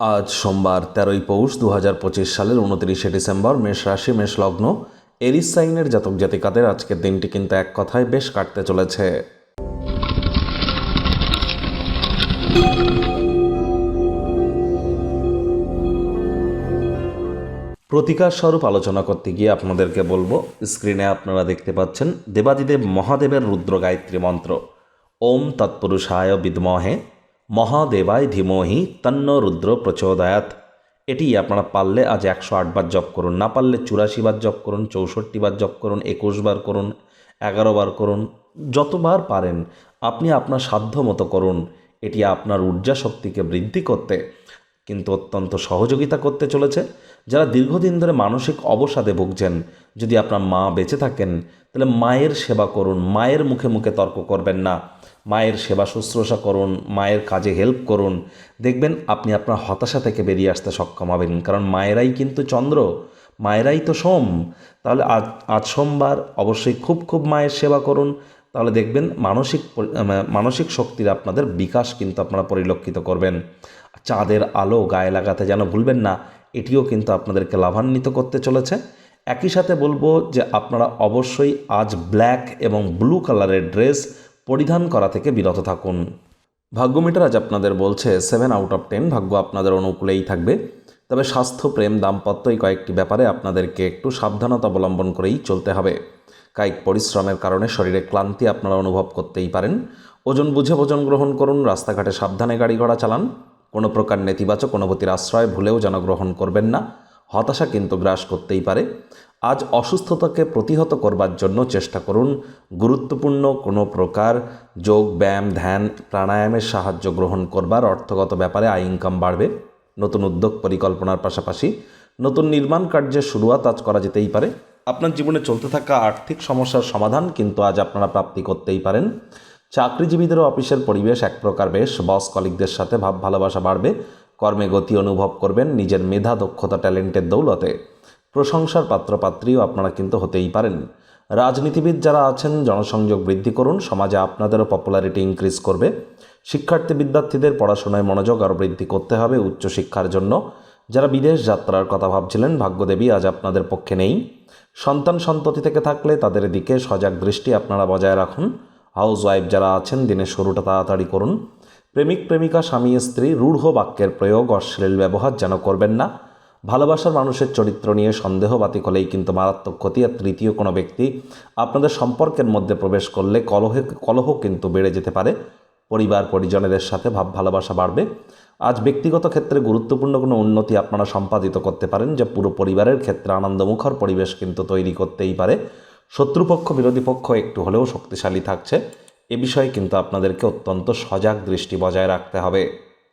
আজ সোমবার তেরোই পৌষ দু হাজার পঁচিশ সালের উনত্রিশে ডিসেম্বর মেষ রাশি, মেষ লগ্ন এরিস সাইনের জাতক জাতিকাদের আজকের দিনটি কিন্তু এক কথায় বেশ কাটতে চলেছে। প্রতিকার স্বরূপ আলোচনা করতে গিয়ে আপনাদেরকে বলব, স্ক্রিনে আপনারা দেখতে পাচ্ছেন দেবাদিদেব মহাদেবের রুদ্র গায়ত্রী মন্ত্র। ওম তৎপুরুষায় বিদ্মহে মহাদেবায় ধীমহি তন্ন রুদ্র প্রচোদয়াত এটি আপনারা পারলে আজ একশো আটবার জপ করুন, না পারলে চুরাশি বার জপ করুন, চৌষট্টি বার জপ করুন, একুশ বার করুন, এগারো বার করুন, যতবার পারেন আপনি আপনার সাধ্য মতো করুন। এটি আপনার ঊর্জা শক্তিকে বৃদ্ধি করতে কিন্তু অত্যন্ত সহযোগিতা করতে চলেছে। যারা দীর্ঘদিন ধরে মানসিক অবসাদে ভুগছেন, যদি আপনার মা বেঁচে থাকেন, তাহলে মায়ের সেবা করুন, মায়ের মুখে মুখে তর্ক করবেন না। মায়ের সেবা শুশ্রূষা করুন, মায়ের কাজে হেল্প করুন। দেখবেন আপনি আপনার হতাশা থেকে বেরিয়ে আসতে সক্ষম হবেন, কারণ মায়েরাই কিন্তু চন্দ্র, মায়েরাই তো সোম। তাহলে আজ আজ সোমবার অবশ্যই খুব খুব মায়ের সেবা করুন। তাহলে দেখবেন মানসিক মানসিক শক্তির আপনাদের বিকাশ কিন্তু আপনারা পরিলক্ষিত করবেন। চাঁদের আলো গায়ে লাগাতে যেন ভুলবেন না এটিও কিন্তু আপনাদেরকে লাভান্বিত করতে চলেছে। একই সাথে বলব যে আপনারা অবশ্যই আজ ব্ল্যাক এবং ব্লু কালারের ড্রেস পরিধান করা থেকে বিরত থাকুন। ভাগ্যমিটার আজ আপনাদের বলছে সেভেন আউট অফ টেন ভাগ্য আপনাদের অনুকূলেই থাকবে। তবে স্বাস্থ্য, প্রেম, দাম্পত্য এই কয়েকটি ব্যাপারে আপনাদেরকে একটু সাবধানতা অবলম্বন করেই চলতে হবে। কায়িক পরিশ্রমের কারণে শরীরে ক্লান্তি আপনারা অনুভব করতেই পারেন। ওজন বুঝে ভোজন গ্রহণ করুন, রাস্তাঘাটে সাবধানে গাড়ি ঘোড়া চালান। কোনো প্রকার নেতিবাচক অনুভূতির আশ্রয় ভুলেও যেন গ্রহণ করবেন না। হতাশা কিন্তু গ্রাস করতেই পারে। আজ অসুস্থতাকে প্রতিহত করবার জন্য চেষ্টা করুন। গুরুত্বপূর্ণ কোনো প্রকার যোগ, ব্যায়াম, ধ্যান, প্রাণায়ামের সাহায্য গ্রহণ করবার অর্থগত ব্যাপারে আয় ইনকাম বাড়বে। নতুন উদ্যোগ পরিকল্পনার পাশাপাশি নতুন নির্মাণ কার্যের শুরুয়াত আজ করা যেতেই পারে। আপনার জীবনে চলতে থাকা আর্থিক সমস্যার সমাধান কিন্তু আজ আপনারা প্রাপ্তি করতেই পারেন। চাকরিজীবীদেরও অফিসের পরিবেশ এক প্রকার বেশ। বস কলিকদের সাথে ভাব ভালোবাসা বাড়বে, কর্মে গতি অনুভব করবেন নিজের মেধা, দক্ষতা, ট্যালেন্টের দৌলতে। প্রশংসার পাত্রপাত্রীও আপনারা কিন্তু হতেই পারেন। রাজনীতিবিদ যারা আছেন, জনসংযোগ বৃদ্ধি করুন, সমাজে আপনাদেরও পপুলারিটি ইনক্রিজ করবে। শিক্ষার্থী বিদ্যার্থীদের পড়াশোনায় মনোযোগ আরও বৃদ্ধি করতে হবে উচ্চশিক্ষার জন্য। যারা বিদেশ যাত্রার কথা ভাবছিলেন, ভাগ্যদেবী আজ আপনাদের পক্ষে নেই। সন্তান সন্ততি থেকে থাকলে তাদের দিকে সজাগ দৃষ্টি আপনারা বজায় রাখুন। হাউস ওয়াইফ যারা আছেন, দিনের শুরুটা তাড়াতাড়ি করুন। প্রেমিক, প্রেমিকা, স্বামী, স্ত্রী, রূঢ় বাক্যের প্রয়োগ, অশ্লীল ব্যবহার যেন করবেন না। ভালোবাসার মানুষের চরিত্র নিয়ে সন্দেহবাতিক হলেই কিন্তু মারাত্মক ক্ষতি। আর তৃতীয় কোনো ব্যক্তি আপনাদের সম্পর্কের মধ্যে প্রবেশ করলে কলহে কলহ কিন্তু বেড়ে যেতে পারে। পরিবার, পরিজনেদের সাথে ভাব, ভালোবাসা বাড়বে। আজ ব্যক্তিগত ক্ষেত্রে গুরুত্বপূর্ণ কোনো উন্নতি আপনারা সম্পাদিত করতে পারেন, যা পুরো পরিবারের ক্ষেত্রে আনন্দমুখর পরিবেশ কিন্তু তৈরি করতেই পারে। শত্রুপক্ষ, বিরোধী পক্ষ একটু হলেও শক্তিশালী থাকছে। এ বিষয়ে কিন্তু আপনাদেরকে অত্যন্ত সজাগ দৃষ্টি বজায় রাখতে হবে।